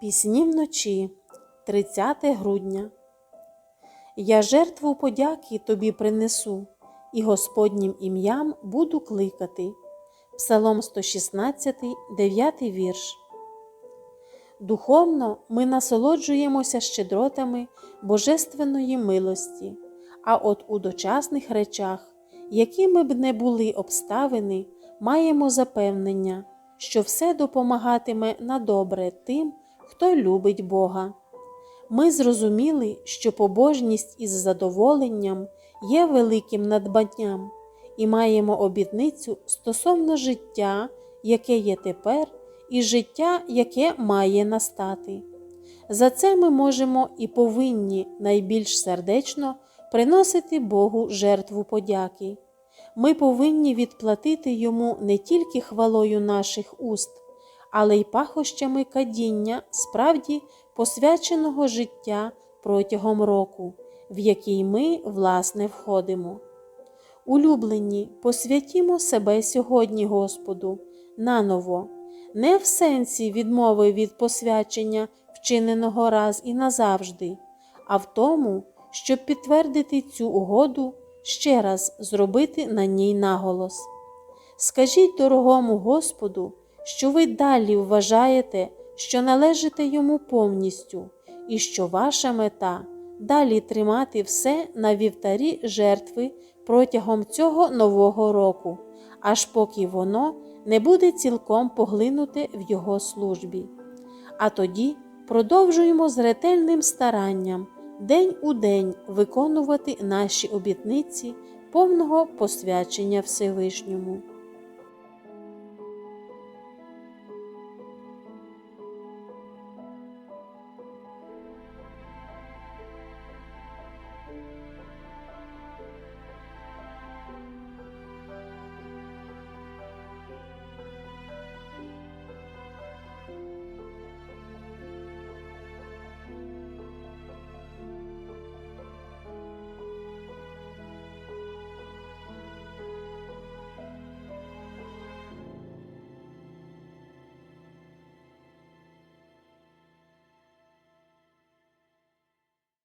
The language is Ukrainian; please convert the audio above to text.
Пісні вночі, 30 грудня. Я жертву подяки тобі принесу, і Господнім ім'ям буду кликати. Псалом 116, 9 вірш. Духовно ми насолоджуємося щедротами Божественної милості, а от у дочасних речах, якими б не були обставини, маємо запевнення, що все допомагатиме на добре тим, хто любить Бога. Ми зрозуміли, що побожність із задоволенням є великим надбанням, і маємо обітницю стосовно життя, яке є тепер, і життя, яке має настати. За це ми можемо і повинні найбільш сердечно приносити Богу жертву подяки. Ми повинні відплатити йому не тільки хвалою наших уст, але й пахощами кадіння справді посвяченого життя протягом року, в який ми, власне, входимо. Улюблені, посвятімо себе сьогодні Господу, наново, не в сенсі відмови від посвячення, вчиненого раз і назавжди, а в тому, щоб підтвердити цю угоду, ще раз зробити на ній наголос. Скажіть дорогому Господу, що ви далі вважаєте, що належите йому повністю, і що ваша мета далі тримати все на вівтарі жертви протягом цього нового року, аж поки воно не буде цілком поглинуте в його службі. А тоді продовжуємо з ретельним старанням день у день виконувати наші обітниці повного посвячення Всевишньому.